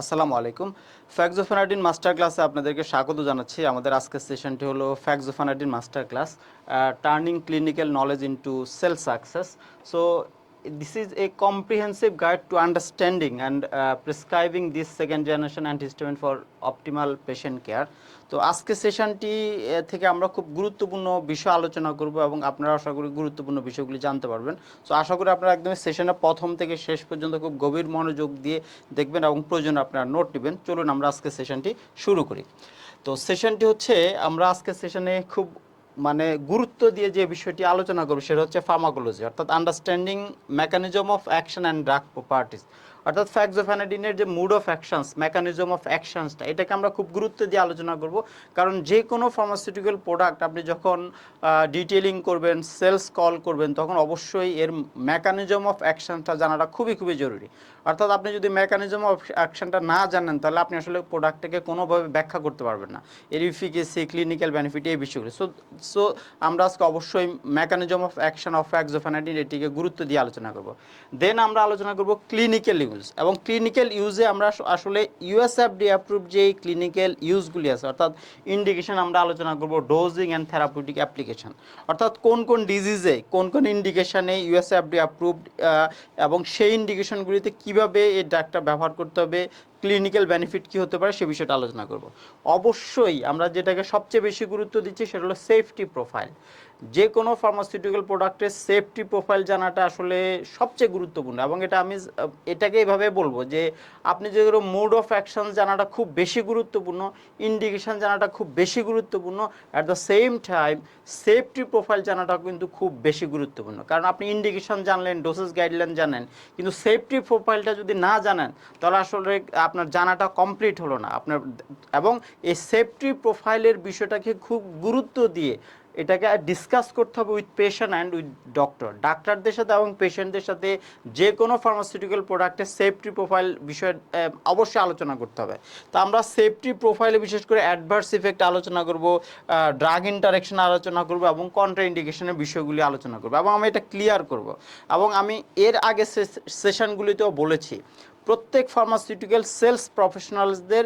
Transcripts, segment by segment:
আসসালামু আলাইকুম। ফ্যাকজোফানাডিন মাস্টার ক্লাসে আপনাদেরকে স্বাগত জানাচ্ছি। আমাদের আজকের সেশনটি হলো fexofenadine master class turning clinical knowledge into sell success. So this is a comprehensive guide to understanding and prescribing this second generation and statement for optimal patient care তো আজকে সেশনটি থেকে আমরা খুব গুরুত্বপূর্ণ বিষয় আলোচনা করব এবং আপনারা আশা করি গুরুত্বপূর্ণ বিষয়গুলি জানতে পারবেন। তো আশা করি আপনারা একদম সেশনের প্রথম থেকে শেষ পর্যন্ত খুব গভীর মনোযোগ দিয়ে দেখবেন এবং প্রয়োজন আপনারা নোট নেবেন। চলুন আমরা আজকে সেশনটি শুরু করি। তো সেশনটি হচ্ছে, আমরা আজকে সেশনে খুব মানে গুরুত্ব দিয়ে যে বিষয়টি আলোচনা করব সেটা হচ্ছে ফার্মাকোলজি অর্থাৎ understanding mechanism of action and drug properties অর্থাৎ ফ্যাক্সোফ্যানাডিনের যে mood of actions mechanism of অ্যাকশনসটা এটাকে আমরা খুব গুরুত্ব দিয়ে আলোচনা করব। কারণ যে কোনো ফার্মাসিউটিক্যাল প্রোডাক্ট আপনি যখন ডিটেলিং করবেন সেলস কল করবেন, তখন অবশ্যই এর মেকানিজম অফ অ্যাকশনটা জানাটা খুবই খুবই জরুরি। অর্থাৎ আপনি যদি মেকানিজম অফ অ্যাকশনটা না জানেন, তাহলে আপনি আসলে প্রোডাক্টটাকে কোনোভাবে ব্যাখ্যা করতে পারবেন না। এর ইফিকেসি ক্লিনিক্যাল বেনিফিট এই বিষয়গুলো। সো সো আমরা আজকে অবশ্যই mechanism of action of fexofenadine এটিকে গুরুত্ব দিয়ে আলোচনা করব। দেন আমরা আলোচনা করব ক্লিনিক্যাল ইউজ এবং ক্লিনিক্যাল ইউজে আমরা আস- আসলে ইউএসএফডি অ্যাপ্রুভ যে ক্লিনিক্যাল ইউজগুলি আছে, অর্থাৎ ইন্ডিকেশন আমরা আলোচনা করব ডোজিং অ্যান্ড থেরাপিউটিক অ্যাপ্লিকেশন অর্থাৎ কোন কোন ডিজিজে কোন কোন ইন্ডিকেশনে ইউএসএফডি অ্যাপ্রুভড এবং সেই ইন্ডিকেশনগুলিতে কীভাবে এই ড্রাগটা ব্যবহার করতে হবে ক্লিনিক্যাল বেনিফিট কি হতে পারে সে বিষয়টা আলোচনা করব। অবশ্যই আমরা যেটাকে সবচেয়ে বেশি গুরুত্ব দিচ্ছি সেটা হলো সেফটি প্রোফাইল যে কোনো ফার্মাসিউটিক্যাল প্রোডাক্টের সেফটি প্রোফাইল জানাটা আসলে সবচেয়ে গুরুত্বপূর্ণ এবং এটা আমি, এটাকে এইভাবে বলব যে আপনি যেগুলো মুড অফ অ্যাকশন জানাটা খুব বেশি গুরুত্বপূর্ণ ইন্ডিকেশন জানাটা খুব বেশি গুরুত্বপূর্ণ at the same time safety profile জানাটা কিন্তু খুব বেশি গুরুত্বপূর্ণ। কারণ আপনি ইন্ডিকেশন জানলেন ডোসেস গাইডলাইন জানেন, কিন্তু সেফটি প্রোফাইলটা যদি না জানেন, তাহলে আসলে আপনার জানাটা কমপ্লিট হলো না। আপনার এবং এই সেফটি প্রোফাইলের বিষয়টাকে খুব গুরুত্ব দিয়ে এটাকে ডিসকাস করতে হবে with patient and with doctor ডাক্তারদের সাথে এবং পেশেন্টদের সাথে যে কোনো ফার্মাসিউটিক্যাল প্রোডাক্টের সেফটি প্রোফাইল বিষয়ে অবশ্যই আলোচনা করতে হবে। তো আমরা সেফটি প্রোফাইলে বিশেষ করে অ্যাডভার্স ইফেক্ট আলোচনা করব ড্রাগ ইন্টারেকশন আলোচনা করব এবং কন্ট্রা ইন্ডিকেশনের বিষয়গুলি আলোচনা করব এবং আমি এটা ক্লিয়ার করব। এবং আমি এর আগে সেশনগুলিতেও বলেছি। প্রত্যেক ফার্মাসিউটিক্যাল সেলস প্রফেশনালসদের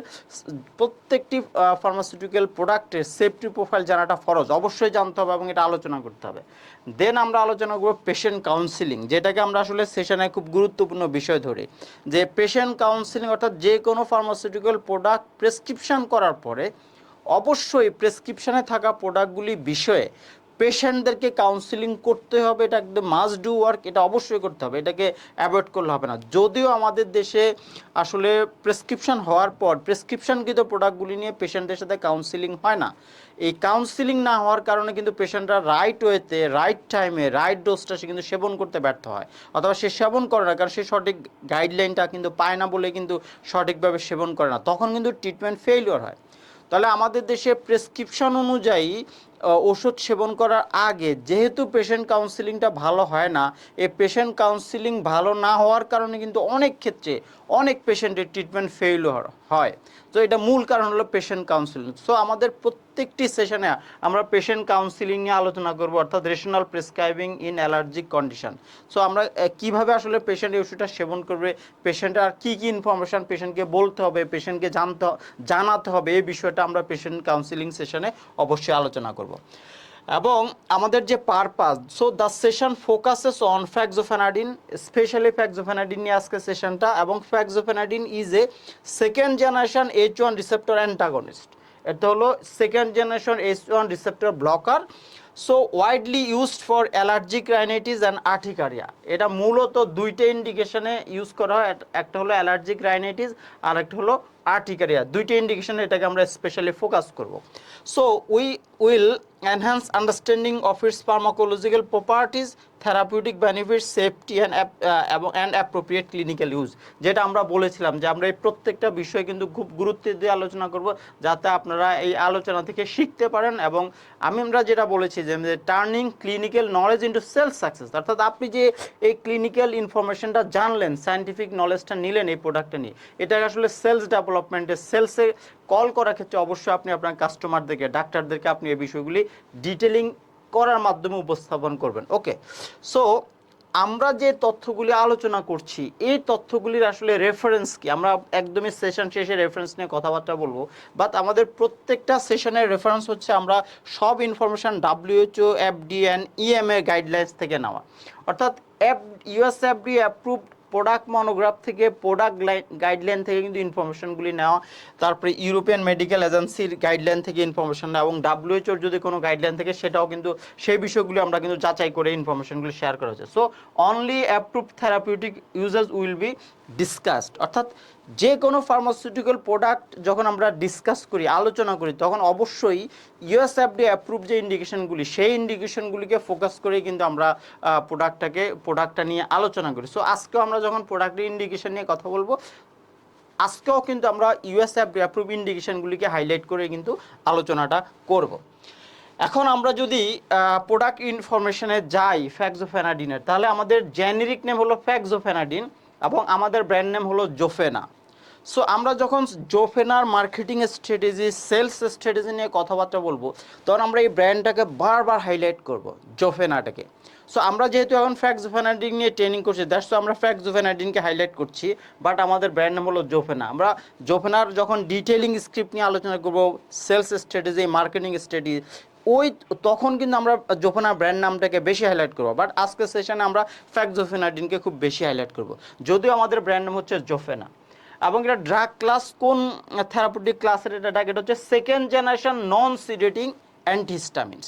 প্রত্যেকটি ফার্মাসিউটিক্যাল প্রোডাক্টের সেফটি প্রোফাইল জানাটা ফরজ। অবশ্যই জানতে হবে এবং এটা আলোচনা করতে হবে। দেন আমরা আলোচনা করব পেশেন্ট কাউন্সিলিং যেটাকে আমরা আসলে সেশনে খুব গুরুত্বপূর্ণ বিষয় ধরি। যে পেশেন্ট কাউন্সিলিং অর্থাৎ যে কোনো ফার্মাসিউটিক্যাল প্রোডাক্ট প্রেসক্রিপশন করার পরে অবশ্যই প্রেসক্রিপশানে থাকা প্রোডাক্টগুলি বিষয়ে পেশেন্টদেরকে কাউন্সিলিং করতে হবে, এটা একদম মাস্ট ডু ওয়ার্ক এটা অবশ্যই করতে হবে, এটাকে অ্যাভয়েড করলে হবে না। যদিও আমাদের দেশে আসলে প্রেসক্রিপশন হওয়ার পর প্রেসক্রিপশনকৃত প্রোডাক্টগুলি নিয়ে পেশেন্টদের সাথে কাউন্সিলিং হয় না। এই কাউন্সিলিং না হওয়ার কারণে কিন্তু পেশেন্টরা রাইট ওয়েতে রাইট টাইমে রাইট ডোজটা সে কিন্তু সেবন করতে ব্যর্থ হয়। অথবা সে সেবন করে না, কারণ সে সঠিক গাইডলাইনটা কিন্তু পায় না বলে কিন্তু সঠিকভাবে সেবন করে না, তখন কিন্তু ট্রিটমেন্ট ফেইলিওর হয়। তাহলে আমাদের দেশে প্রেসক্রিপশন অনুযায়ী ওষুধ সেবন করার আগে যেহেতু পেশেন্ট কাউন্সিলিংটা ভালো হয় না, এই পেশেন্ট কাউন্সিলিং ভালো না হওয়ার কারণে কিন্তু অনেক ক্ষেত্রে অনেক পেশেন্টের ট্রিটমেন্ট ফেইল হয়। তো এটা মূল কারণ হলো পেশেন্ট কাউন্সিলিং সো আমাদের প্রত্যেকটি সেশনে আমরা পেশেন্ট কাউন্সিলিং নিয়ে আলোচনা করব, অর্থাৎ rational prescribing in allergic condition so আমরা কীভাবে আসলে পেশেন্ট এই ওষুধটা সেবন করবে পেশেন্টের আর কী কী ইনফরমেশান পেশেন্টকে বলতে হবে পেশেন্টকে জানতে, জানাতে হবে, এই বিষয়টা আমরা পেশেন্ট কাউন্সিলিং সেশনে অবশ্যই আলোচনা করব। এবং আমাদের যে purpose so the session focuses on fexofenadine specially fexofenadine নিয়ে আজকে সেশনটা এবং fexofenadine is a second generation H one receptor antagonist এটা হলো second generation H one receptor blocker so widely used for allergic rhinitis and urticaria এটা মূলত দুইটা ইন্ডিকেশনে use করা হয় এক- একটা হলো অ্যালার্জিক রাইনাইটিস আর একটা হলো আর্টিকারিয়া দুইটা ইন্ডিকেশন এটাকে আমরা স্পেশালি ফোকাস করব। So we will enhance understanding of its pharmacological properties therapeutic benefit safety and এবং অ্যান্ড অ্যাপ্রোপ্রিয়েট ক্লিনিক্যাল ইউজ যেটা আমরা বলেছিলাম যে আমরা এই প্রত্যেকটা বিষয় কিন্তু খুব গুরুত্ব দিয়ে আলোচনা করব, যাতে আপনারা এই আলোচনা থেকে শিখতে পারেন এবং আমি আমরা যেটা বলেছি যে turning clinical knowledge into self success অর্থাৎ আপনি যে এই ক্লিনিক্যাল ইনফরমেশনটা জানলেন সায়েন্টিফিক নলেজটা নিলেন এই প্রোডাক্টটা নিয়ে এটা আসলে সেলস ডেভেলপমেন্টে সেলসে কল করার ক্ষেত্রে অবশ্যই আপনি আপনার কাস্টমারদেরকে, ডাক্তারদেরকে আপনি এই বিষয়গুলি ডিটেলিং করার মাধ্যমে উপস্থাপন করবেন। ওকে সো আমরা যে তথ্যগুলি আলোচনা করছি, এই তথ্যগুলির আসলে রেফারেন্স কি? আমরা একদমই সেশন শেষে রেফারেন্স নিয়ে কথাবার্তা বলব বাট আমাদের প্রত্যেকটা সেশনের রেফারেন্স হচ্ছে আমরা সব information WHO FDA and EMA guidelines থেকে নেওয়া। অর্থাৎ F US FDA approved product monograph থেকে প্রোডাক্ট গাইডলাইন থেকে কিন্তু ইনফরমেশনগুলি নেওয়া, তারপরে ইউরোপিয়ান মেডিকেল এজেন্সির গাইডলাইন থেকে ইনফরমেশন নেওয়া এবং ডাব্লিউএচওর যদি কোনো গাইডলাইন থেকে, সেটাও কিন্তু, সেই বিষয়গুলি আমরা কিন্তু যাচাই করে ইনফরমেশনগুলি শেয়ার করা হচ্ছে। So only approve therapeutic uses will be discussed অর্থাৎ যে কোনো ফার্মাসিউটিক্যাল প্রোডাক্ট যখন আমরা ডিসকাস করি, আলোচনা করি, তখন অবশ্যই ইউএসএফডি অ্যাপ্রুভ যে ইন্ডিকেশনগুলি সেই ইন্ডিকেশনগুলিকে ফোকাস করে কিন্তু আমরা প্রোডাক্টটাকে প্রোডাক্টটা নিয়ে আলোচনা করি। সো আজকেও আমরা যখন প্রোডাক্টের ইন্ডিকেশন নিয়ে কথা বলব, আজকেও কিন্তু আমরা ইউএসএফডি অ্যাপ্রুভ ইন্ডিকেশনগুলিকে হাইলাইট করে কিন্তু আলোচনাটা করব। এখন আমরা যদি প্রোডাক্ট ইনফরমেশনে যাই ফ্যাক্সোফেনাডিনের তাহলে আমাদের জেনেরিক নেম হলো ফ্যাক্সোফেনাডিন এবং আমাদের ব্র্যান্ড নেম হলো জোফেনা সো আমরা যখন জোফেনার মার্কেটিং স্ট্র্যাটেজি সেলস স্ট্র্যাটেজি নিয়ে কথাবার্তা বলব, তখন আমরা এই ব্র্যান্ডটাকে বারবার হাইলাইট করব জোফেনাটাকে সো আমরা যেহেতু এখন ফ্যাক্সোফেনাডিন নিয়ে ট্রেনিং করছি দ্যাটস তো আমরা ফ্যাক্সোফেনাডিনকে হাইলাইট করছি বাট আমাদের ব্র্যান্ড নাম হলো জোফেনা আমরা জোফেনার যখন ডিটেলিং স্ক্রিপ্ট নিয়ে আলোচনা করব সেলস স্ট্র্যাটেজি মার্কেটিং স্ট্র্যাটেজি ওই তখন কিন্তু আমরা জোফেনা ব্র্যান্ড নামটাকে বেশি হাইলাইট করব বাট আজকের সেশনে আমরা ফ্যাক্সোফেনাডিনকে খুব বেশি হাইলাইট করব। যদিও আমাদের ব্র্যান্ড নাম হচ্ছে জোফেনা। এবং এটা ড্রাগ ক্লাস কোন থেরাপিউটিক ক্লাসের এটা ড্রাগ এটা হচ্ছে second generation non sedating antihistamines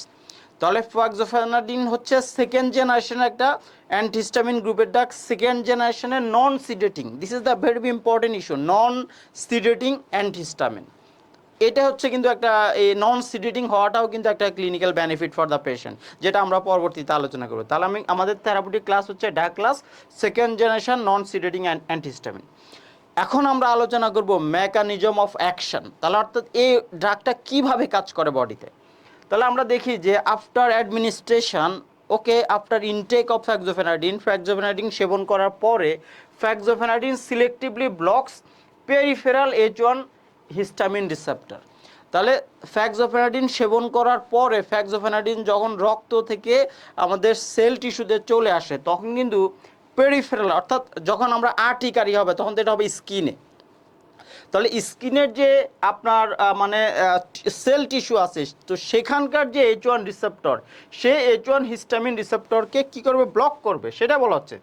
তাহলে ফ্যাক্সোফেনাডিন হচ্ছে সেকেন্ড জেনারেশন একটা অ্যান্টিহিস্টামিন গ্রুপের ড্রাগ সেকেন্ড জেনারেশনের non sedating this is the very important issue non sedating antihistamine এটা হচ্ছে কিন্তু একটা এই নন সিডেটিং হওয়াটাও কিন্তু একটা clinical benefit for the patient যেটা আমরা পরবর্তীতে আলোচনা করব। তাহলে আমি, আমাদের থেরাপিউটিক ক্লাস হচ্ছে drug class second generation non sedating antihistamine এখন আমরা আলোচনা করব মেকানিজম অফ অ্যাকশন তাহলে অর্থাৎ এই ড্রাগটা কীভাবে কাজ করে বডিতে তাহলে আমরা দেখি যে after administration okay after intake of fexofenadine fexofenadine সেবন করার পরে fexofenadine selectively blocks peripheral H one histamine receptor. তাহলে ফ্যাক্সোফেনাডিন সেবন করার পরে ফ্যাক্সোফেনাডিন যখন রক্ত থেকে আমাদের সেল টিস্যুতে চলে আসে, তখন কিন্তু পেরিফেরাল, অর্থাৎ যখন আমরা আর্টিকারি হবে, তখন তো এটা হবে স্কিনে। তাহলে স্কিনের যে আপনার মানে সেল টিস্যু আছে, তো সেখানকার যে এইচ ওয়ান রিসেপ্টর, সে এইচ ওয়ান হিস্টামিন রিসেপ্টরকে কী করবে? ব্লক করবে। সেটা বলা হচ্ছে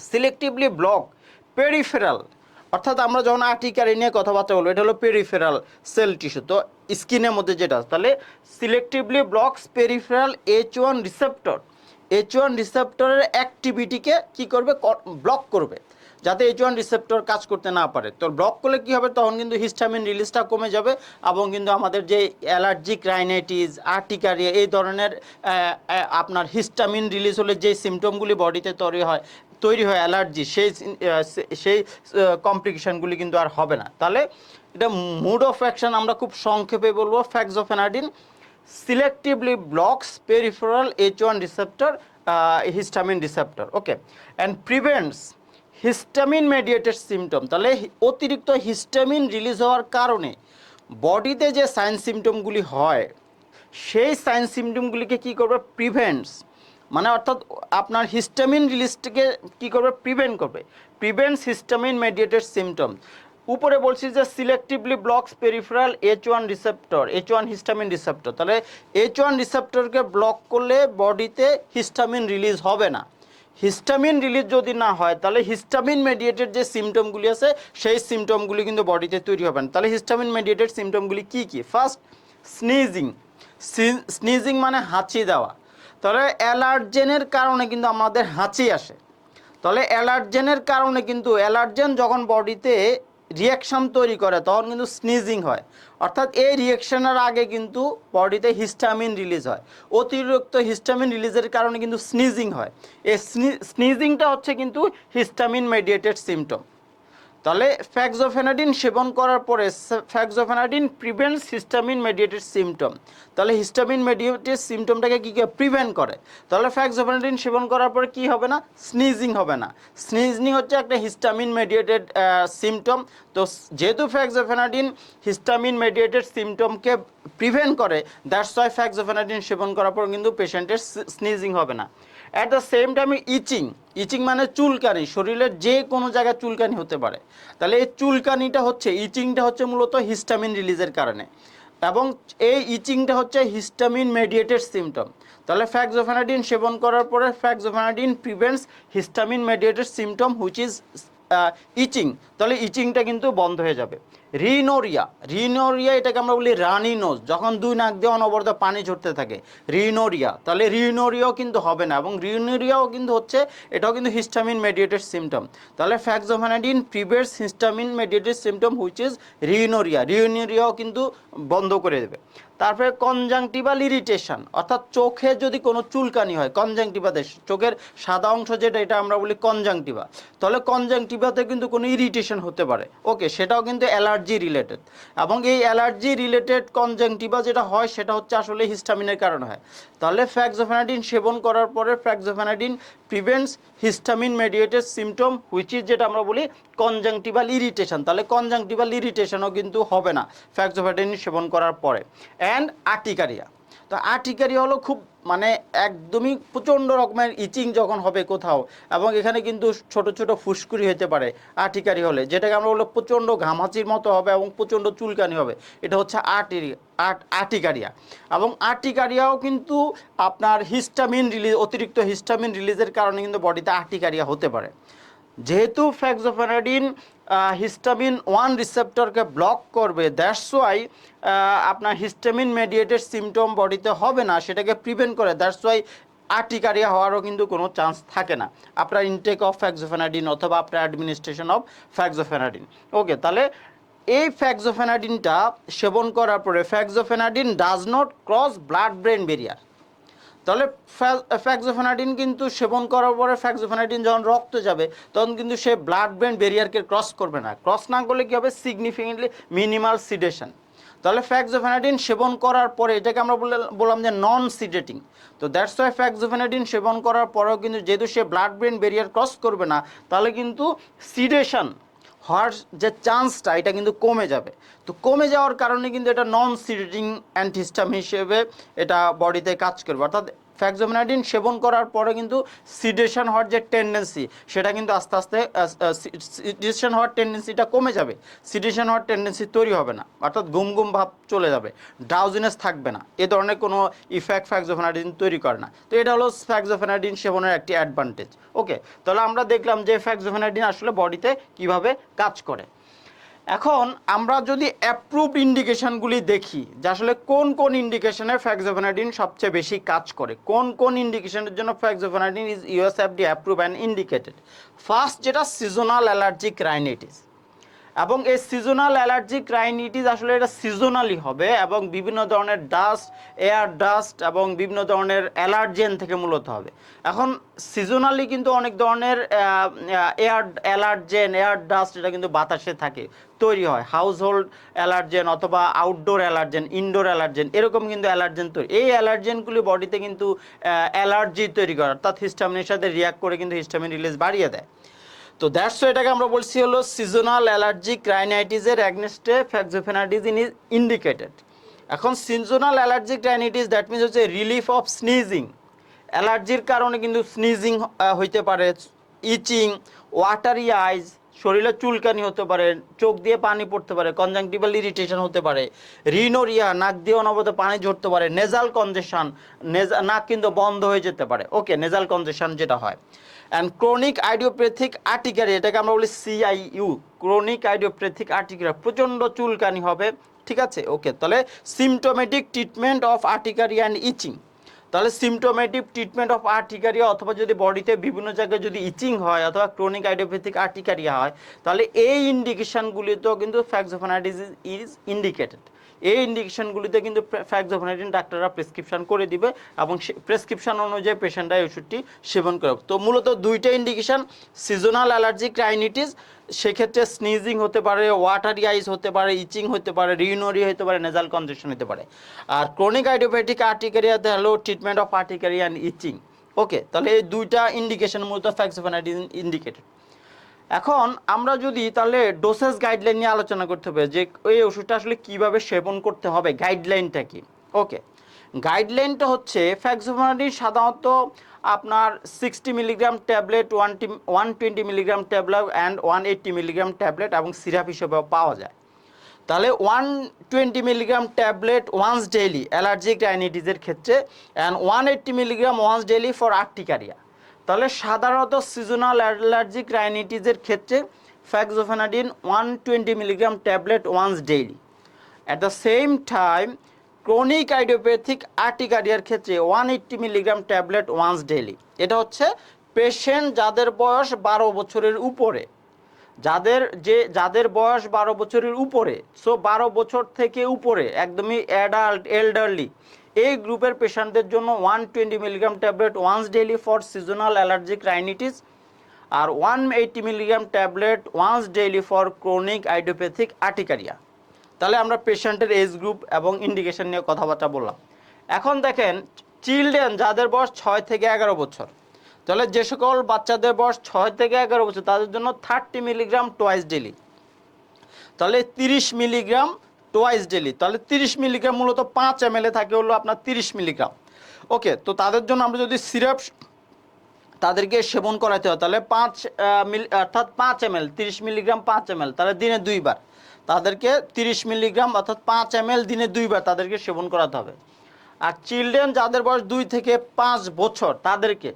সিলেক্টিভলি ব্লক পেরিফেরাল। অর্থাৎ আমরা যখন আর্টিকারি নিয়ে কথাবার্তা বলব, এটা হলো পেরিফেরাল সেল টিস্যু তো স্কিনের মধ্যে যেটা, তাহলে selectively blocks peripheral H one receptor H one রিসেপ্টরের অ্যাক্টিভিটিকে কী করবে? ব্লক করবে। যাতে এইচ ওয়ান রিসেপ্টর কাজ করতে না পারে। তো ব্লক করলে কী হবে? তখন কিন্তু হিস্টামিন রিলিজটা কমে যাবে এবং কিন্তু আমাদের যে অ্যালার্জিক রাইনাইটিস আর্টিকারিয়া এই ধরনের আপনার হিস্টামিন রিলিজ হলে যে সিমটমগুলি বডিতে তৈরি হয় তৈরি হয় অ্যালার্জি সেই সেই কমপ্লিকেশনগুলি কিন্তু আর হবে না। তাহলে এটা মুড অফ অ্যাকশন আমরা খুব সংক্ষেপে বলব fexofenadine selectively blocks peripheral H1 receptor, uh, histamine receptor, okay, and prevents histamine mediated symptom তাহলে অতিরিক্ত হিস্টামিন রিলিজ হওয়ার কারণে বডিতে যে সাইন সিমটমগুলি হয় সেই সাইন সিমটমগুলিকে কী করবে? প্রিভেন্টস মানে অর্থাৎ আপনার হিস্টামিন রিলিজটাকে কী করবে? প্রিভেন্ট করবে। প্রিভেন্টস হিস্টামিন মেডিয়েটেড সিমটম উপরে বলছি যে selectively blocks peripheral H one receptor H one histamine receptor তাহলে এইচ ওয়ান রিসেপ্টরকে ব্লক করলে বডিতে হিস্টামিন রিলিজ হবে না। হিস্টামিন রিলিজ যদি না হয়, তাহলে হিস্টামিন মেডিয়েটেড যে সিমটমগুলি আছে, সেই সিমটমগুলি কিন্তু বডিতে তৈরি হবে না। তাহলে হিস্টামিন মেডিয়েটেড সিমটমগুলি কী কী? ফার্স্ট স্নিজিং স্নিজিং মানে হাঁচি দেওয়া। তাহলে অ্যালার্জেনের কারণে কিন্তু আমাদের হাঁচি আসে। তাহলে অ্যালার্জেনের কারণে কিন্তু অ্যালার্জেন যখন বডিতে রিয়াকশন তৈরি করে, তখন কিন্তু স্নিজিং হয়। অর্থাৎ এই রিয়াকশনের আগে কিন্তু বডিতে হিস্টামিন রিলিজ হয়। অতিরিক্ত হিস্টামিন রিলিজের কারণে কিন্তু স্নিজিং হয়। এই স্নিজিংটা হচ্ছে কিন্তু হিস্টামিন মেডিয়েটেড সিমটম তাহলে ফ্যাক্সোফেনাডিন সেবন করার পরে fexofenadine prevents histamine mediated symptom তাহলে হিস্টামিন মেডিয়েটেড সিমটমটাকে কী কী? প্রিভেন্ট করে। তাহলে ফ্যাক্সোফেনাডিন সেবন করার পরে কি হবে না? স্নিজিং হবে না। স্নিজিং হচ্ছে একটা হিস্টামিন মেডিয়েটেড সিমটম তো যেহেতু ফ্যাক্সোফেনাডিন হিস্টামিন মেডিয়েটেড সিমটমকে প্রিভেন্ট করে দ্যাটস ওয়াই ফ্যাক্সোফেনাডিন সেবন করার পর কিন্তু পেশেন্টের স্নিজিং হবে না। At the same time itching itching মানে চুলকানি, শরীরের যে কোনো জায়গায় চুলকানি হতে পারে। তাহলে এই চুলকানিটা হচ্ছে ইচিংটা হচ্ছে মূলত হিস্টামিন রিলিজের কারণে। এবং এই ইচিংটা হচ্ছে হিস্টামিন মেডিয়েটেড সিমটম তাহলে ফ্যাক্সোফেনাডিন সেবন করার পরে fexofenadine prevents histamine mediated symptom which is itching, তাহলে ইচিংটা কিন্তু বন্ধ হয়ে যাবে। রিনোরিয়া রিনোরিয়া এটাকে আমরা বলি রানি নোজ, যখন দুই নাক দিয়ে অনবরত পানি ঝরতে থাকে। রিনোরিয়া, তাহলে রিনোরিয়াও কিন্তু হবে না এবং রিনোরিয়াও কিন্তু হচ্ছে, এটাও কিন্তু হিস্টামিন মেডিয়েটেড সিমটম তাহলে fexofenadine prevents histamine mediated symptom which is rhinorrhoea, রিনোরিয়াও কিন্তু বন্ধ করে দেবে। তারপরে কনজাংটিভাল ইরিটেশন অর্থাৎ চোখে যদি কোনো চুলকানি হয় কনজাংটিভাতে চোখের সাদা অংশ যেটা, এটা আমরা বলি কনজাংটিভা তাহলে কনজাংটিভাতে কিন্তু কোনো ইরিটেশন হতে পারে। ওকে সেটাও কিন্তু অ্যালার্জি রিলেটেড এবং এই অ্যালার্জি রিলেটেড কনজাংটিভা যেটা হয়, সেটা হচ্ছে আসলে হিস্টামিনের কারণে হয়। তাহলে ফ্যাক্সোফেনাডিন সেবন করার পরে fexofenadine prevents histamine mediated symptom which is যেটা আমরা বলি কনজাংটিভাল ইরিটেশন তাহলে কনজাংটিভাল ইরিটেশনও কিন্তু হবে না। ফ্যাক্সোফ্যাটিন সেবন করার পরে। অ্যান্ড আর্টিকারিয়া তো আর্টিকারিয়া হলো খুব মানে একদমই প্রচণ্ড রকমের ইচিং যখন হবে কোথাও, এবং এখানে কিন্তু ছোট ছোট ফুসকুরি হতে পারে আর্টিকারি হলে, যেটাকে আমরা বলব প্রচণ্ড ঘামাচির মতো হবে এবং প্রচণ্ড চুলকানি হবে। এটা হচ্ছে আর্টিরি আর্ট আর্টিকারিয়া। এবং আর্টিকারিয়াও কিন্তু আপনার হিস্টামিন রিলিজ, অতিরিক্ত হিস্টামিন রিলিজের কারণে কিন্তু বডিতে আর্টিকারিয়া হতে পারে। যেহেতু ফ্যাক্সোফেনাডিন হিস্টামিন ওয়ান রিসেপ্টরকে ব্লক করবে। দ্যাটস ওয়াই আপনার হিস্টামিন মেডিয়েটেড সিমটম বডিতে হবে না, সেটাকে প্রিভেন্ট করে। দ্যাটস ওয়াই আর্টিকারিয়া হওয়ারও কিন্তু কোনো চান্স থাকে না। আপনার ইনটেক অফ ফ্যাক্সোফেনাডিন অথবা আপনার অ্যাডমিনিস্ট্রেশন অফ ফ্যাক্সোফেনাডিন ওকে তাহলে এই ফ্যাক্সোফেনাডিনটা সেবন করার পরে fexofenadine does not cross blood brain barrier তাহলে ফ্যাক্সোফেনাডিন কিন্তু সেবন করার পরে ফ্যাক্সোফেনাডিন যখন রক্ত যাবে, তখন কিন্তু সে ব্লাড ব্রেন ব্যারিয়ারকে ক্রস করবে না। ক্রস না করলে কী হবে? সিগনিফিকেন্টলি মিনিমাল সিডেশন তাহলে ফ্যাক্সোফেনাডিন সেবন করার পরে, এটাকে আমরা বললে- বললাম যে নন সিডেটিং তো দ্যাটস ওয়াই ফ্যাক্সোফেনাডিন সেবন করার পরেও কিন্তু যেহেতু সে ব্লাড ব্রেন ব্যারিয়ার ক্রস করবে না, তাহলে কিন্তু সিডেশন হওয়ার যে চান্সটা, এটা কিন্তু কমে যাবে। তো কমে যাওয়ার কারণে কিন্তু এটা নন সিরিডিং অ্যান্টিস্টাম হিসেবে এটা বডিতে কাজ করবে। অর্থাৎ ফ্যাক্সোমিনাডিন সেবন করার পরে কিন্তু সিডেশন হওয়ার যে টেন্ডেন্সি সেটা কিন্তু আস্তে আস্তে সিডেশন হওয়ার টেন্ডেন্সিটা কমে যাবে। সিডেশন হওয়ার টেন্ডেন্সি তৈরি হবে না, অর্থাৎ ঘুম ঘুম ভাব চলে যাবে ড্রাউজিনেস থাকবে না, এ ধরনের কোনো ইফেক্ট ফ্যাক্সোফেনাডিন তৈরি করে না। তো এটা হলো ফ্যাক্সোফেনাডিন সেবনের একটি অ্যাডভান্টেজ ওকে তাহলে আমরা দেখলাম যে ফ্যাক্সোফেনাডিন আসলে বডিতে কীভাবে কাজ করে। এখন আমরা যদি অ্যাপ্রুভড ইন্ডিকেশনগুলি দেখি, যে আসলে কোন কোন ইন্ডিকেশনে ফ্যাক্সোফেনাডিন সবচেয়ে বেশি কাজ করে, কোন কোন ইন্ডিকেশনের জন্য fexofenadine is US FDA approve and indicated first যেটা সিজনাল অ্যালার্জিক রাইনাইটিস এবং এই সিজনাল অ্যালার্জিক রাইনাইটিস আসলে এটা সিজনালি হবে এবং বিভিন্ন ধরনের ডাস্ট এয়ার ডাস্ট এবং বিভিন্ন ধরনের অ্যালার্জেন থেকে মূলত হবে। এখন সিজনালি কিন্তু অনেক ধরনের এয়ার অ্যালার্জেন এয়ার ডাস্ট এটা কিন্তু বাতাসে থাকে, তৈরি হয়। হাউস হোল্ড অ্যালার্জেন অথবা আউটডোর অ্যালার্জেন ইনডোর অ্যালার্জেন এরকম কিন্তু অ্যালার্জেন তৈরি। এই অ্যালার্জেনগুলি বডিতে কিন্তু অ্যালার্জি তৈরি করে, অর্থাৎ হিস্টামিনের সাথে রিয়াক্ট করে কিন্তু হিস্টামিন রিলিজ বাড়িয়ে দেয়। তো দ্যাটস এটাকে আমরা বলছি হলো সিজনাল অ্যালার্জি ক্রাইনাইটিসের অ্যাগনেস্টে ফ্যাক্সোফেনাডিস ইন ইজ ইন্ডিকেটেড এখন seasonal allergy rhinitis that means হচ্ছে রিলিফ অফ স্নিজিং অ্যালার্জির কারণে কিন্তু স্নিজিং হইতে পারে ইচিং ওয়াটারি আইজ শরীরে চুলকানি হতে পারে, চোখ দিয়ে পানি পড়তে পারে কনজাংটিভাল ইরিটেশন হতে পারে, রিনোরিয়া, নাক দিয়ে অনবরত পানি ঝরতে পারে নেজাল কনজেশন নাক কিন্তু বন্ধ হয়ে যেতে পারে। ওকে নেজাল কনজেশন যেটা হয়। অ্যান্ড ক্রনিক আইডিওপ্যাথিক আর্টিকারি এটাকে আমরা বলি সিআইইউ ক্রনিক আইডিওপ্যাথিক আর্টিকারি প্রচণ্ড চুলকানি হবে, ঠিক আছে? ওকে তাহলে symptomatic treatment of urticaria and itching তাহলে সিমটোমেটিক ট্রিটমেন্ট অফ আর্টিকারিয়া অথবা যদি বডিতে বিভিন্ন জায়গায় যদি ইচিং হয় অথবা ক্রনিক আইডিওপ্যাথিক আর্টিকারিয়া হয়, তাহলে এই ইন্ডিকেশনগুলিতেও কিন্তু ফ্যাক্সোফেনাইটিস ইজ ইন্ডিকেটেড এই ইন্ডিকেশনগুলিতে কিন্তু ফ্যাক্সোফেনাইটিন ডাক্তাররা প্রেসক্রিপশন করে দিবে এবং প্রেসক্রিপশন অনুযায়ী পেশেন্টরা এই ওষুধটি সেবন করে তো মূলত দুইটা ইন্ডিকেশন সিজনাল অ্যালার্জিক রাইনিটিস সেক্ষেত্রে স্নিজিং হতে পারে ওয়াটারি আইস হতে পারে ইচিং হতে পারে, রিউনোরি হতে পারে নেজাল কনজেশন হতে পারে। আর ক্রনিক আইডিওপ্যাথিক আর্টিকারিয়াতে হলো treatment of urticaria and itching okay তাহলে এই দুইটা ইন্ডিকেশন মূলত ফ্যাক্সোফেনাইটিস ইন্ডিকেটেড এখন আমরা যদি তাহলে ডোসেস গাইডলাইন নিয়ে আলোচনা করতে হবে যে এই ওষুধটা আসলে কীভাবে সেবন করতে হবে গাইডলাইনটা কি? ওকে গাইডলাইনটা হচ্ছে ফ্যাক্সোফেনাডিন সাধারণত আপনার sixty milligram tablet one one twenty milligram tablet and one eighty milligram tablet এবং সিরাপ হিসেবেও পাওয়া যায়। তাহলে one twenty milligram tablet once daily allergic রাইনিটিসের ক্ষেত্রে and one eighty milligram once daily for urticaria তাহলে সাধারণত সিজনাল অ্যালার্জিক রাইনিটিসের ক্ষেত্রে fexofenadine one twenty milligram tablet once daily at the same time chronic idiopathic আর্টিকারিয়ার ক্ষেত্রে one eighty milligram tablet once daily এটা হচ্ছে patient যাদের বয়স বারো বছরের উপরে। যাদের যে, যাদের বয়স বারো বছরের উপরে। সো বারো বছর থেকে উপরে, একদমই অ্যাডাল্ট এল্ডারলি এই গ্রুপের পেশেন্টদের জন্য one twenty milligram tablet once daily for seasonal allergic rhinitis R one eighty milligram tablet once daily for chronic idiopathic urticaria তাহলে আমরা পেশেন্টের এজ গ্রুপ এবং ইন্ডিকেশন নিয়ে কথাবার্তা বললাম। এখন দেখেন চিলড্রেন যাদের বয়স ছয় থেকে এগারো বছর, তাহলে যে সকল বাচ্চাদের বয়স ছয় থেকে এগারো বছর, তাদের জন্য থার্টি মিলিগ্রাম টোয়াইস ডেলি তাহলে তিরিশ মিলিগ্রাম টোয়াইস ডেলি তাহলে তিরিশ মিলিগ্রাম মূলত পাঁচ এম থাকে হলো আপনার তিরিশ মিলিগ্রাম ওকে তো তাদের জন্য আমরা যদি সিরাপ তাদেরকে সেবন করাতে হয়, তাহলে পাঁচ মিলি অর্থাৎ পাঁচ এম এল তিরিশ মিলিগ্রাম পাঁচ এম এল তাহলে দিনে দুইবার। তাদেরকে তিরিশ মিলিগ্রাম অর্থাৎ পাঁচ এম দিনে দুইবার তাদেরকে সেবন করাতে হবে। আর চিলড্রেন যাদের বয়স দুই থেকে পাঁচ বছর, তাদেরকে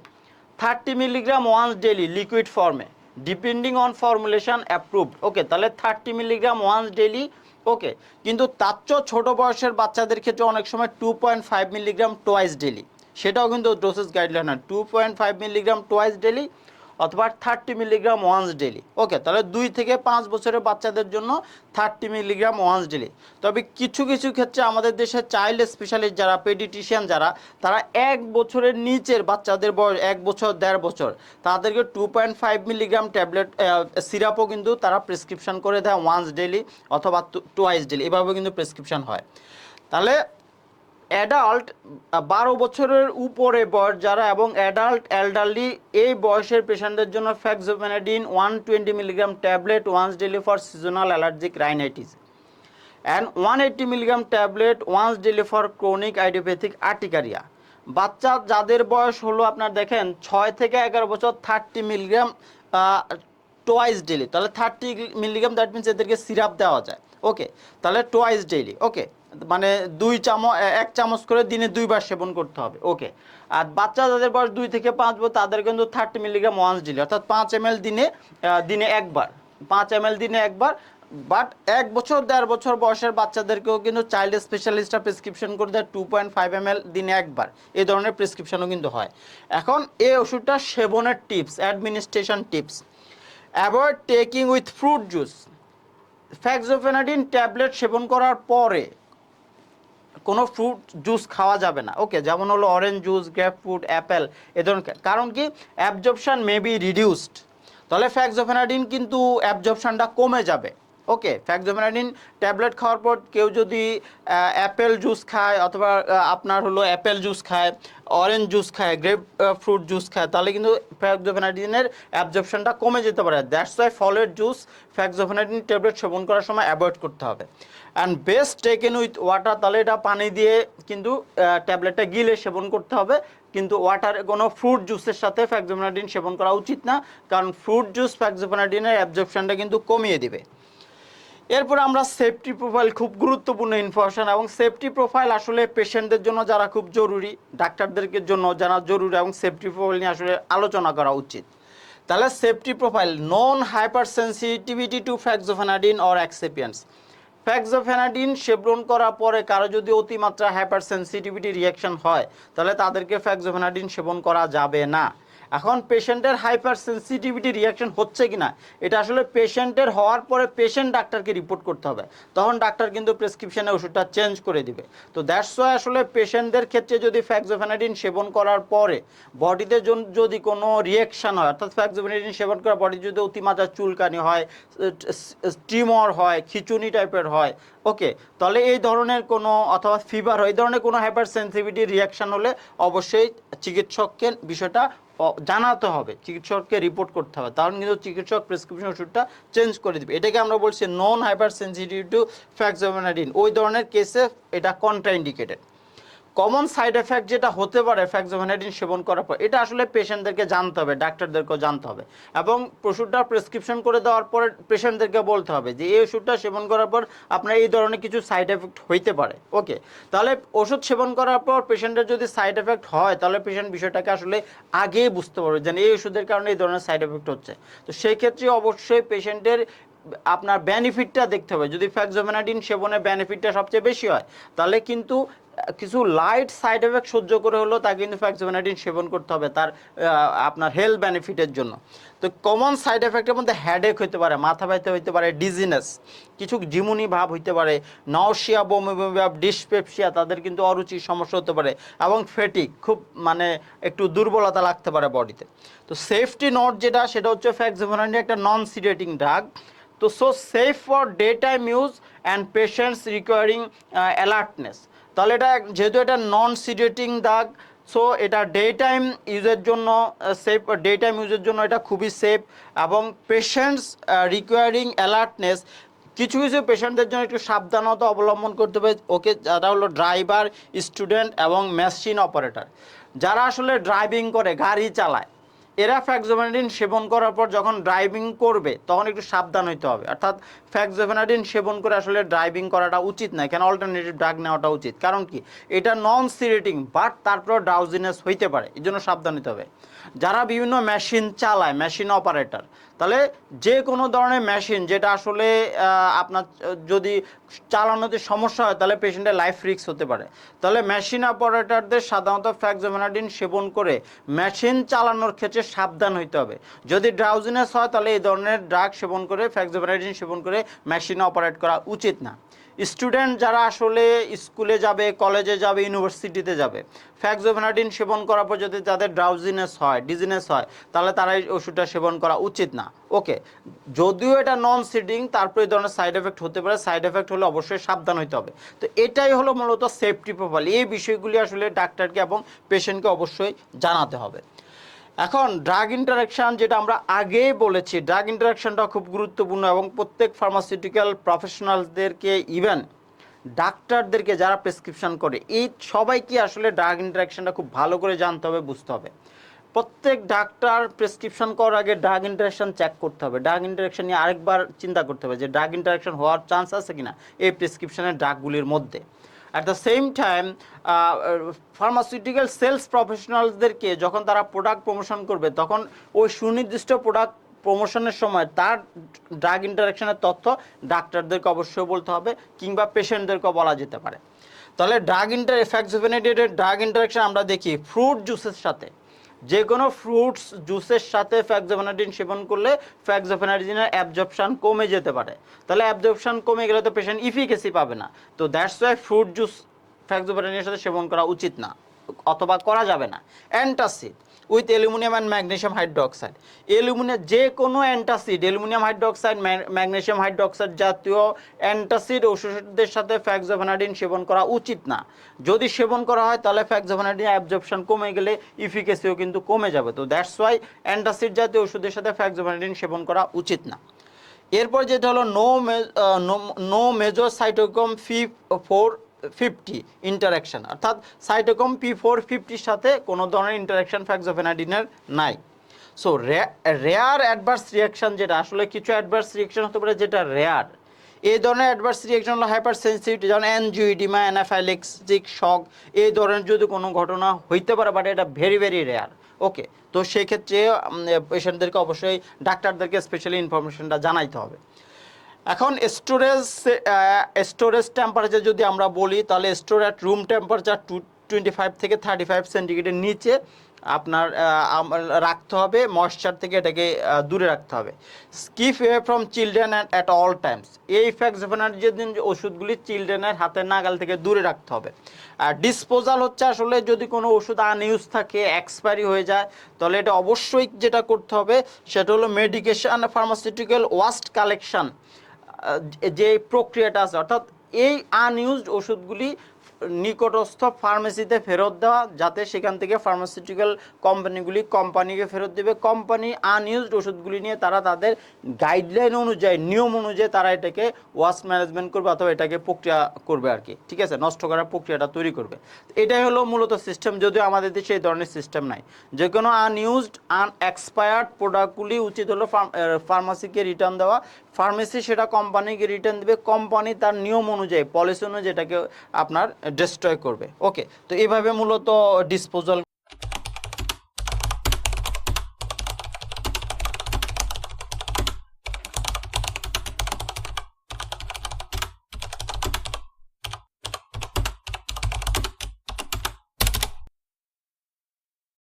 thirty milligram once daily liquid ফর্মে depending on formulation approved okay তাহলে thirty milligram once daily okay, কিন্তু তার চেয়েও ছোটো বয়সের বাচ্চাদের ক্ষেত্রে অনেক সময় two point five milligram twice daily সেটাও কিন্তু ডোসেস গাইডলাইন হয় two point five milligram twice daily অথবা thirty milligram once daily okay তাহলে দুই থেকে পাঁচ বছরের বাচ্চাদের জন্য থার্টি মিলিগ্রাম ওয়ান্স ডেলি তবে কিছু কিছু ক্ষেত্রে আমাদের দেশে চাইল্ড স্পেশালিস্ট যারা পেডিটিশিয়ান যারা, তারা এক বছরের নিচের বাচ্চাদের বয়স, এক বছর, দেড় বছর, তাদেরকে two point five milligram tablet সিরাপও কিন্তু তারা প্রেসক্রিপশন করে দেয় ওয়ান্স ডেলি অথবা টোয়াইস ডেলি এভাবে কিন্তু প্রেসক্রিপশন হয়। তাহলে অ্যাডাল্ট বারো বছরের উপরে বয়স যারা এবং অ্যাডাল্ট, এল্ডারলি, এই বয়সের পেশেন্টদের জন্য fexofenadine one twenty milligram tablet, once daily for seasonal allergic rhinitis, and one eighty milligram tablet, once daily for chronic idiopathic urticaria. বাচ্চা যাদের বয়স হলো, আপনার দেখেন, ছয় থেকে এগারো বছর, থার্টি মিলিগ্রাম টোয়াইস ডেলি তাহলে থার্টি মিলিগ্রাম দ্যাট মিনস এদেরকে সিরাপ দেওয়া যায়। ওকে তাহলে টোয়াইস ডেইলি ওকে মানে দুই চামচ, এক চামচ করে দিনে দুইবার সেবন করতে হবে ওকে আর বাচ্চা যাদের বয়স দুই থেকে পাঁচ বছর, তাদের কিন্তু থার্টি মিলিগ্রাম ওয়ান্স ডেলি অর্থাৎ পাঁচ এম দিনে দিনে একবার, পাঁচ এম দিনে একবার বাট এক বছর, দেড় বছর বয়সের বাচ্চাদেরকেও কিন্তু চাইল্ড স্পেশালিস্টরা প্রেসক্রিপশন করে দেয় টু পয়েন্ট ফাইভ এম দিনে একবার এই ধরনের প্রেসক্রিপশনও কিন্তু হয়। এখন এই ওষুধটা সেবনের tips administration tips avoid taking with fruit juice fexofenadine tablet সেবন করার পরে কোনো ফ্রুট জুস খাওয়া যাবে না। ওকে যেমন হলো orange juice grapefruit apple এ ধরনের কারণ কি? অ্যাবজপশান মে বি রিডিউসড তাহলে ফ্যাক্সোফেনাডিন কিন্তু অ্যাবজপশানটা কমে যাবে। ওকে ফ্যাক্সোফেনাডিন ট্যাবলেট খাওয়ার পর কেউ যদি অ্যাপেল জুস খায় অথবা আপনার হলো অ্যাপেল জুস খায়, অরেঞ্জ জুস খায়, গ্রেপ ফ্রুট জুস খায়, তাহলে কিন্তু ফ্যাক্সোফেনাডিনের অ্যাবজর্পশনটা কমে যেতে পারে। দ্যাটস ওয়াই ফলের জুস ফ্যাক্সোফেনাডিন ট্যাবলেট সেবন করার সময় অ্যাভয়েড করতে হবে। And best taken with water তাহলে এটা পানি দিয়ে কিন্তু ট্যাবলেটটা গিলে সেবন করতে হবে। কিন্তু ওয়াটার কোনো ফ্রুট জুসের সাথে ফ্যাক্সোফেনাডিন সেবন করা উচিত না, কারণ ফ্রুট জুস ফ্যাক্সোফেনাডিনের অ্যাবজর্পশনটা কিন্তু কমিয়ে দিবে। এরপর আমরা সেফটি প্রোফাইল খুব গুরুত্বপূর্ণ ইনফরমেশন এবং সেফটি প্রোফাইল আসলে পেশেন্টদের জন্য যারা খুব জরুরি, ডাক্তারদেরকে জন্য যারা জরুরি এবং সেফটি প্রোফাইল নিয়ে আসলে আলোচনা করা উচিত। তাহলে safety profile non hypersensitivity to fexofenadine or excipients fexofenadine সেবন করার পরে কারও যদি অতিমাত্রা হাইপার সেন্সিটিভিটি রিয়াকশন হয়, তাহলে তাদেরকে ফ্যাক্সোফেনাডিন সেবন করা যাবে না। এখন পেশেন্টের হাইপার সেন্সিটিভিটি রিয়াকশন হচ্ছে কিনা, এটা আসলে পেশেন্টের হওয়ার পরে পেশেন্ট ডাক্তারকে রিপোর্ট করতে হবে। তখন ডাক্তার কিন্তু প্রেসক্রিপশনে ওষুধটা চেঞ্জ করে দিবে। তো দ্যাটস ওয়াই আসলে পেশেন্টদের ক্ষেত্রে যদি ফ্যাক্সোফেনাডিন সেবন করার পরে বডিতে যদি কোনো রিয়াকশন হয়, অর্থাৎ ফ্যাক্সোফেনাডিন সেবন করার বডি যদি অতিমাত্রা চুলকানি হয় স্টিমর হয়, খিচুনি টাইপের হয় ওকে, তাহলে এই ধরনের কোনো অথবা ফিভার এই ধরনের কোনো হাইপার সেন্সিভিটি রিয়াকশন হলে অবশ্যই চিকিৎসককে বিষয়টা জানাতে হবে, চিকিৎসককে রিপোর্ট করতে হবে। তাহলে কিন্তু চিকিৎসক প্রেসক্রিপশন ওষুধটা চেঞ্জ করে দেবে। এটাকে আমরা বলছি non hypersensitive to fexofenadine ওই ধরনের কেসে এটা কন্ট্রাইন্ডিকেটেড কমন সাইড এফেক্ট যেটা হতে পারে ফ্যাক্সোভেনাডিন সেবন করার পর, এটা আসলে পেশেন্টদেরকে জানতে হবে, ডাক্তারদেরকেও জানতে হবে। এবং ওষুধটা প্রেসক্রিপশন করে দেওয়ার পরে পেশেন্টদেরকে বলতে হবে যে, এই ওষুধটা সেবন করার পর আপনার এই ধরনের কিছু সাইড এফেক্ট হইতে পারে। ওকে তাহলে ওষুধ সেবন করার পর পেশেন্টের যদি সাইড এফেক্ট হয়, তাহলে পেশেন্ট বিষয়টাকে আসলে আগেই বুঝতে পারবে যেন এই ওষুধের কারণে এই ধরনের সাইড এফেক্ট হচ্ছে। তো সেই ক্ষেত্রে অবশ্যই পেশেন্টের আপনার বেনিফিটটা দেখতে হবে। যদি ফ্যাক্সোভেনাডিন সেবনের বেনিফিটটা সবচেয়ে বেশি হয়, তাহলে কিন্তু কিছু লাইট সাইড এফেক্ট সহ্য করে হলেও তাকে কিন্তু ফ্যাক্সোভেনাডিন সেবন করতে হবে তার আপনার হেলথ বেনিফিটের জন্য। তো কমন সাইড এফেক্টের মধ্যে হ্যাডেক হতে পারে, মাথা ব্যথা হতে পারে ডিজিনেস কিছু জিমুনি ভাব হইতে পারে নাওশিয়া বমি বমি ভাব ডিসপেপসিয়া তাদের কিন্তু অরুচির সমস্যা হতে পারে এবং ফেটিক খুব মানে একটু দুর্বলতা লাগতে পারে বডিতে তো। সেফটি নোট যেটা, সেটা হচ্ছে ফ্যাক্সোভেনাডিন একটা নন সিডেটিং ড্রাগ তো so safe for day time use and patients requiring alertness তাহলে এটা যেহেতু এটা নন সিডেটিং দাগ সো এটা ডে টাইম ইউজের জন্য সেফ ডে টাইম ইউজের জন্য এটা খুবই সেফ এবং পেশেন্টস রিকোয়ারিং অ্যালার্টনেস কিছু কিছু পেশেন্টদের জন্য একটু সাবধানতা অবলম্বন করতে হবে। ওকে, যারা হলো ড্রাইভার স্টুডেন্ট এবং মেশিন অপারেটর যারা আসলে ড্রাইভিং করে, গাড়ি চালায় এরা ফ্যাক্সোভেনাডিন সেবন করার পর যখন ড্রাইভিং করবে, তখন একটু সাবধান হইতে হবে। অর্থাৎ ফ্যাক্সোভেনাডিন সেবন করে আসলে ড্রাইভিং করাটা উচিত না কেন অল্টারনেটিভ ড্রাগ নেওয়াটা উচিত। কারণ কি? এটা নন সিরেটিং বাট তারপর ডাউজিনেস হইতে পারে এই জন্য সাবধান হইতে হবে। যারা বিভিন্ন মেশিন চালায়, মেশিন অপারেটর, তাহলে যে কোনো ধরনের মেশিন যেটা আসলে আপনার যদি চালানোতে সমস্যা হয়, তাহলে পেশেন্টের লাইফ রিস্ক হতে পারে। তাহলে মেশিন অপারেটরদের সাধারণত ফ্যাক্সোমেনাডিন সেবন করে মেশিন চালানোর ক্ষেত্রে সাবধান হইতে হবে। যদি ড্রাউজিনেস হয়, তাহলে এই ধরনের ড্রাগ সেবন করে ফ্যাক্সোমেনাডিন সেবন করে মেশিন অপারেট করা উচিত না। স্টুডেন্ট যারা আসলে স্কুলে যাবে, কলেজে যাবে, ইউনিভার্সিটিতে যাবে, ফ্যাক্সোভেনাডিন সেবন করার পর যদি তাদের ড্রাউজিনেস হয় ডিজিনেস হয়, তাহলে তারা এই ওষুধটা সেবন করা উচিত না। ওকে, যদিও এটা নন সিডিং তারপর এই ধরনের সাইড এফেক্ট হতে পারে। সাইড এফেক্ট হলে অবশ্যই সাবধান হতে হবে। তো এটাই হলো মূলত সেফটি প্রোফাইল এই বিষয়গুলি আসলে ডাক্তারকে এবং পেশেন্টকে অবশ্যই জানাতে হবে। এখন ড্রাগ ইন্টারাকশন যেটা আমরা আগেই বলেছি ড্রাগ ইন্টারাকশনটা খুব গুরুত্বপূর্ণ এবং প্রত্যেক ফার্মাসিউটিক্যাল প্রফেশনালসদেরকে ইভেন ডাক্তারদেরকে যারা প্রেসক্রিপশন করে, এই সবাইকে আসলে ড্রাগ ইন্টারাকশনটা খুব ভালো করে জানতে হবে, বুঝতে হবে। প্রত্যেক ডাক্তার প্রেসক্রিপশন করার আগে ড্রাগ ইন্টারাকশন চেক করতে হবে। ড্রাগ ইন্টারাকশন নিয়ে আরেকবার চিন্তা করতে হবে যে ড্রাগ ইন্টারাকশন হওয়ার চান্স আছে কিনা এই প্রেসক্রিপশনের ড্রাগগুলির মধ্যে। At the same time pharmaceutical sales প্রফেশনালসদেরকে যখন তারা প্রোডাক্ট প্রমোশন করবে, তখন ওই সুনির্দিষ্ট প্রোডাক্ট প্রমোশনের সময় তার ড্রাগ ইন্টারাকশনের তথ্য ডাক্তারদেরকে অবশ্যই বলতে হবে কিংবা পেশেন্টদেরকেও বলা যেতে পারে। তাহলে drug inter fexofenadine drug interaction আমরা দেখি ফ্রুট জুসের সাথে। যে কোনো ফ্রুটস, জুসের সাথে ফ্যাক্সোফেনাডিন সেবন করলে ফ্যাক্সোফেনাডিনের অ্যাবজপশান কমে যেতে পারে। তাহলে অ্যাবজপশান কমে গেলে তো পেশেন্ট ইফিকেসি পাবে না। তো দ্যাটস ওয়াই ফ্রুট জুস ফ্যাক্সোফেনাডিনের সাথে সেবন করা উচিত না, অথবা করা যাবে না। Antacid with aluminium and magnesium hydroxide aluminium যে কোনো antacid aluminium hydroxide magnesium hydroxide জাতীয় অ্যান্টাসিড ওষুধের সাথে ফ্যাক্সোভেনাডিন সেবন করা উচিত না। যদি সেবন করা হয়, তাহলে ফ্যাক্সোভেনাডিন অ্যাবজর্পশন কমে গেলে ইফিকেসিও কিন্তু কমে যাবে। তো দ্যাটস ওয়াই অ্যান্টাসিড জাতীয় ওষুধের সাথে ফ্যাক্সোভেনাডিন সেবন করা উচিত না। এরপর যেটা হলো no no major cytochrome P four fifty interaction অর্থাৎ সাইটোকম পি ফোর ফিফটির সাথে কোনো ধরনের ইন্টারাকশন ফ্যাক্সোফেনাডিনের নাই। সো রেয়ার অ্যাডভার্স রিয়াকশন যেটা, আসলে কিছু অ্যাডভার্স রিয়াকশন হতে পারে যেটা রেয়ার এই ধরনের অ্যাডভার্স রিয়াকশন হলো হাইপার সেন্সিটিভিটি যেমন অ্যানজিওইডিমা অ্যানাফাইলেক্সিক শক এই ধরনের যদি কোনো ঘটনা হইতে পারে বাট এটা ভেরি ভেরি রেয়ার ওকে তো সেক্ষেত্রে পেশেন্টদেরকে অবশ্যই ডাক্তারদেরকে স্পেশালি ইনফরমেশনটা জানাইতে হবে। এখন স্টোরেজ স্টোরেজ টেম্পারেচার যদি আমরা বলি তাহলে store at room temperature to twenty five থেকে থার্টি ফাইভ সেন্টিগ্রেডের নিচে আপনার আহ, রাখতে হবে ময়েশ্চার থেকে এটাকে দূরে রাখতে হবে। Keep away from children and at all times এই দিন যে ওষুধগুলি চিলড্রেনের হাতের নাগাল থেকে দূরে রাখতে হবে। আর ডিসপোজাল হচ্ছে আসলে যদি কোনো ওষুধ আনইউজ থাকে এক্সপায়ারি হয়ে যায় তাহলে এটা অবশ্যই যেটা করতে হবে সেটা হলো মেডিকেশন ফার্মাসিউটিক্যাল ওয়াস্ট কালেকশন যে প্রক্রিয়াটা আছে, অর্থাৎ এই আনইউজড ওষুধগুলি নিকটস্থ ফার্মেসিতে ফেরত দেওয়া, যাতে সেখান থেকে ফার্মাসিউটিক্যাল কোম্পানিগুলি কোম্পানিকে ফেরত দেবে। কোম্পানি আনইউজড ওষুধগুলি নিয়ে তারা তাদের গাইডলাইন অনুযায়ী, নিয়ম অনুযায়ী তারা এটাকে ওয়াস্ট ম্যানেজমেন্ট করবে অথবা এটাকে প্রক্রিয়া করবে আর কি। ঠিক আছে? নষ্ট করার প্রক্রিয়াটা তৈরি করবে। এটাই হলো মূলত সিস্টেম যদিও আমাদের দেশে এই ধরনের সিস্টেম নাই। যে কোনো আনইউজড আন এক্সপায়ার্ড প্রোডাক্টগুলি উচিত হলো ফার্মাসিকে রিটার্ন দেওয়া। ফার্মেসি সেটা কোম্পানিকে রিটার্ন দেবে, কোম্পানি তার নিয়ম অনুযায়ী, পলিসি অনুযায়ী এটাকে আপনার ডিস্ট্রয় করবে। ওকে তো এইভাবে মূলত ডিসপোজাল